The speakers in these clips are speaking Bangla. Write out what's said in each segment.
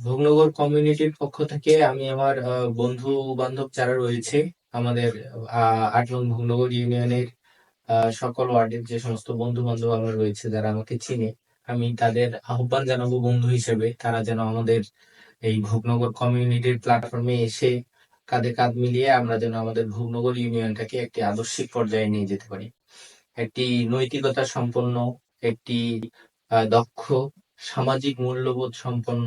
ভোগনগর কমিউনিটির পক্ষ থেকে আমি আমার বন্ধু বান্ধব যারা রয়েছে আমাদের আহ, আট নং ভোগনগর ইউনিয়নের সকল ওয়ার্ডের যে সমস্ত বন্ধু বান্ধব আমার রয়েছে যারা আমাকে চিনে আমি তাদের আহ্বান জানাব বন্ধু হিসেবে তারা যেন আমাদের এই ভোগনগর কমিউনিটির প্ল্যাটফর্মে এসে কাঁধে কাঁধ মিলিয়ে আমরা যেন আমাদের ভোগনগর ইউনিয়নটাকে একটি আদর্শিক পর্যায়ে নিয়ে যেতে পারি। একটি নৈতিকতা সম্পন্ন একটি দক্ষ সামাজিক মূল্যবোধ সম্পন্ন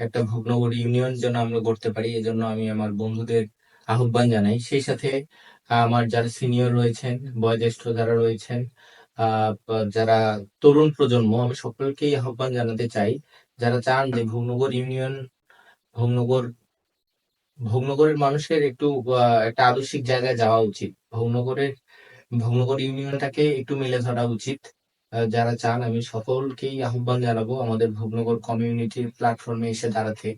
একটা ভোগনগর ইউনিয়ন যেন আমরা গড়তে পারি, এজন্য আমি আমার বন্ধুদের আহ্বান জানাই। সেই সাথে আমার যারা সিনিয়র রয়েছেন, বয়োজ্যেষ্ঠ যারা রয়েছেন যারা তরুণ প্রজন্ম, আমি সকলকেই আহ্বান জানাতে চাই, যারা চান যে ভোগনগর ইউনিয়ন ভোগনগর ভোগনগরের মানুষের একটু একটা আদর্শিক জায়গায় যাওয়া উচিত। ভোগনগরের ভোগনগর ইউনিয়নটাকে একটু মেলে ধরা উচিত। যারা চান, আমি সকলকেই আহ্বান জানাব আমাদের ভোগনগর কমিউনিটির প্ল্যাটফর্মে এসে দাঁড়াতে।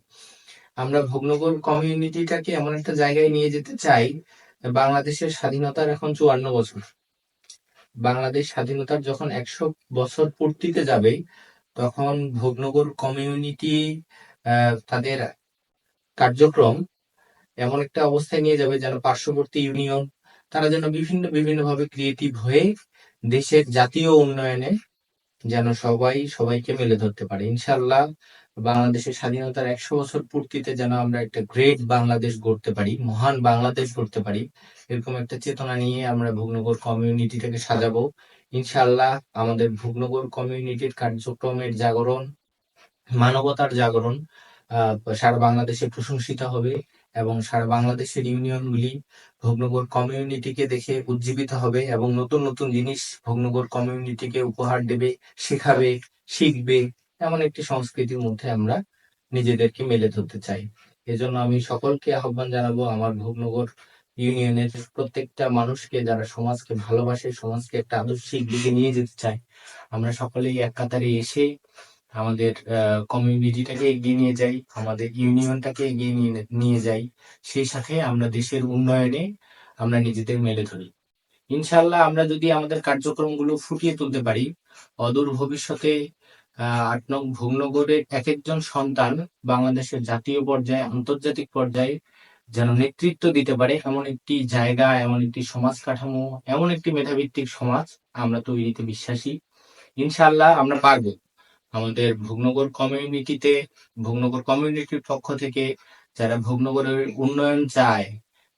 আমরা ভোগনগর কমিউনিটিটাকে এমন একটা জায়গায় নিয়ে যেতে চাই, বাংলাদেশের স্বাধীনতার এখন চুয়ান্ন বছর। বাংলাদেশ স্বাধীনতার যখন একশো বছর পূর্তিতে যাবে, তখন ভোগনগর কমিউনিটি তাদের কার্যক্রম এমন একটা অবস্থায় নিয়ে যাবে যেন পার্শ্ববর্তী ইউনিয়ন তারা যেন বিভিন্ন বিভিন্ন ভাবে ক্রিয়েটিভ হয়ে দেশের জাতীয় উন্নয়নে যেন সবাই সবাইকে মেলে ধরতে পারে। ইনশাল্লাহ বাংলাদেশের স্বাধীনতার একশো বছর পূর্তিতে যেন আমরা একটা গ্রেট বাংলাদেশ গড়তে পারি, মহান বাংলাদেশ গড়তে পারি, এরকম একটা চেতনা নিয়ে আমরা ভুগনগর কমিউনিটিটাকে সাজাবো। ইনশাল্লাহ আমাদের ভুগনগর কমিউনিটির কার্যক্রমের জাগরণ, মানবতার জাগরণ সারা বাংলাদেশে প্রশংসিত হবে। এবং সারা বাংলাদেশের ইউনিয়নগুলি ভোগনগর কমিউনিটিকে দেখে উজ্জীবিত হবে এবং নতুন নতুন জিনিস ভোগনগর কমিউনিটিকে উপহার দেবে, শেখাবে, শিখবে এমন একটি সংস্কৃতির মধ্যে আমরা নিজেদেরকে মেলে ধরতে চাই। এজন্য আমি সকলকে আহ্বান জানাব আমার ভোগনগর ইউনিয়নের প্রত্যেকটা মানুষকে যারা সমাজকে ভালোবাসে, সমাজকে একটা আদর্শিক দিকে নিয়ে যেতে চায়। আমরা সকলেই এক কাতারে এসে আমাদের কমিউনিটিটাকে এগিয়ে নিয়ে যাই, আমাদের ইউনিয়নটাকে এগিয়ে নিয়ে নিয়ে যাই, সেই সাথে আমরা দেশের উন্নয়নে আমরা নিজেদের মেলে ধরি। ইনশাল্লাহ আমরা যদি আমাদের কার্যক্রমগুলো ফুটিয়ে তুলতে পারি, অদূর ভবিষ্যতে আট নং ভোগনগরের এক একজন সন্তান বাংলাদেশের জাতীয় পর্যায়ে, আন্তর্জাতিক পর্যায়ে যেন নেতৃত্ব দিতে পারে, এমন একটি জায়গা, এমন একটি সমাজ কাঠামো, এমন একটি মেধাভিত্তিক সমাজ আমরা তৈরিতে বিশ্বাসী। ইনশাল্লাহ আমরা পারব। আমাদের ভুগনগর কমিউনিটিতে ভুগনগর কমিউনিটির পক্ষ থেকে যারা ভুগনগরের উন্নয়ন চায়,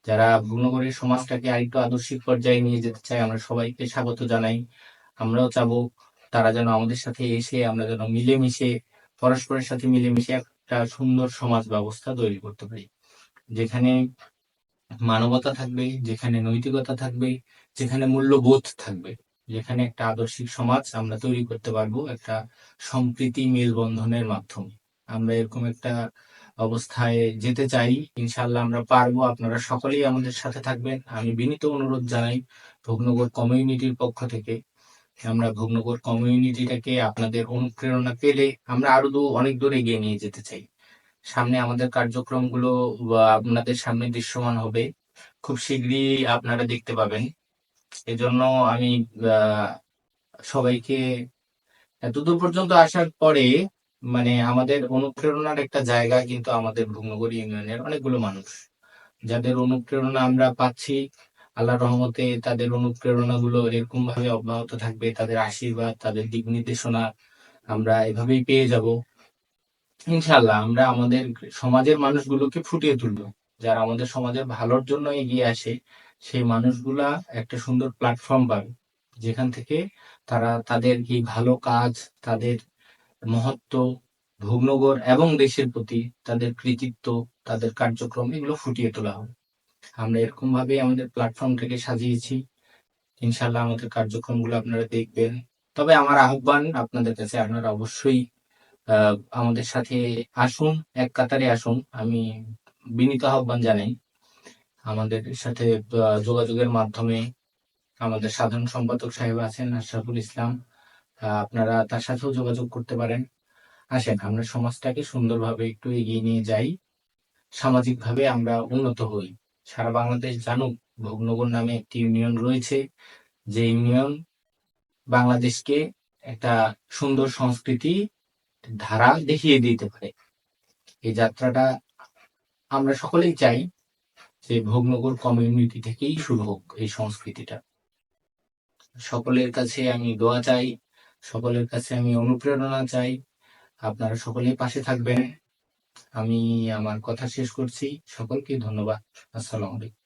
যারা ভুগনগরের সমাজটাকে আরেকটু আদর্শিক পর্যায়ে নিয়ে যেতে চায়, আমরা সবাইকে স্বাগত জানাই। আমরাও চাবো তারা যেন আমাদের সাথে এসে, আমরা যেন মিলেমিশে, পরস্পরের সাথে মিলেমিশে একটা সুন্দর সমাজ ব্যবস্থা তৈরি করতে পারি। যেখানে মানবতা থাকবে, যেখানে নৈতিকতা থাকবে, যেখানে মূল্যবোধ থাকবে। যেখানে একটা আদর্শিক সমাজ আমরা তৈরি করতে পারব একটা সম্প্রীতি মেলবন্ধনের মাধ্যমে। আমরা এরকম একটা অবস্থায় যেতে চাই ইনশাল্লাহ আমরা পারব। আপনারা সকলেই আমাদের সাথে থাকবেন। আমি বিনীত অনুরোধ জানাই ভোগনগর কমিউনিটির পক্ষ থেকে। আমরা ভোগনগর কমিউনিটিটাকে আপনাদের অনুপ্রেরণা পেলে আমরা আরও অনেক দূর এগিয়ে নিয়ে যেতে চাই। সামনে আমাদের কার্যক্রমগুলো আপনাদের সামনে দৃশ্যমান হবে। খুব শীঘ্রই আপনারা দেখতে পাবেন। এজন্য আমি সবাইকে এতদূর পর্যন্ত আসার পরে মানে আমাদের অনুপ্রেরণার একটা জায়গা কিন্তু আমাদের ভুগ্নগর ইউনিয়নের অনেকগুলো মানুষ। যাদের অনুপ্রেরণা আমরা পাচ্ছি আল্লাহ রহমতে তাদের অনুপ্রেরণা গুলো এরকম ভাবে অব্যাহত থাকবে, তাদের আশীর্বাদ, তাদের দিক নির্দেশনা আমরা এভাবেই পেয়ে যাব। ইনশাল্লাহ আমরা আমাদের সমাজের মানুষগুলোকে ফুটিয়ে তুলবো, যারা আমাদের সমাজের ভালোর জন্য এগিয়ে আসে। সেই মানুষগুলা একটা সুন্দর প্ল্যাটফর্ম পাবে, যেখান থেকে তারা তাদের এই ভালো কাজ, তাদের মহত্ব, ভোগনগর এবং দেশের প্রতি তাদের কৃতিত্ব, তাদের কার্যক্রম এগুলো ফুটিয়ে তোলা হবে। আমরা এরকম ভাবে আমাদের প্ল্যাটফর্মটাকে সাজিয়েছি। ইনশাল্লাহ আমাদের কার্যক্রমগুলো আপনারা দেখবেন। তবে আমার আহ্বান আপনাদের কাছে, আপনারা অবশ্যই আমাদের সাথে আসুন, এক কাতারে আসুন। আমি বিনীত আহ্বান জানাই। আমাদের সাথে যোগাযোগের মাধ্যমে আমাদের সাধারণ সম্পাদক সাহেব আছেন আশরাফুল ইসলাম। আপনারা তার সাথেও যোগাযোগ করতে পারেন। আসেন, আমরা সমাজটাকে সুন্দরভাবে একটু এগিয়ে নিয়ে যাই। সামাজিকভাবে আমরা উন্নত হই। সারা বাংলাদেশ জানুক, ভোগনগর নামে একটি ইউনিয়ন রয়েছে। যে ইউনিয়ন বাংলাদেশকে একটা সুন্দর সংস্কৃতি ধারা দেখিয়ে দিতে পারে। এই যাত্রাটা আমরা সকলেই চাই। যে ভোগনগর কমিউনিটি থেকেই শুরু হোক এই সংস্কৃতিটা। সকলের কাছে আমি দোয়া চাই, সকলের কাছে আমি অনুপ্রেরণা চাই। আপনারা সকলে পাশে থাকবেন। আমি আমার কথা শেষ করছি। সকলকে ধন্যবাদ। আসসালামু আলাইকুম।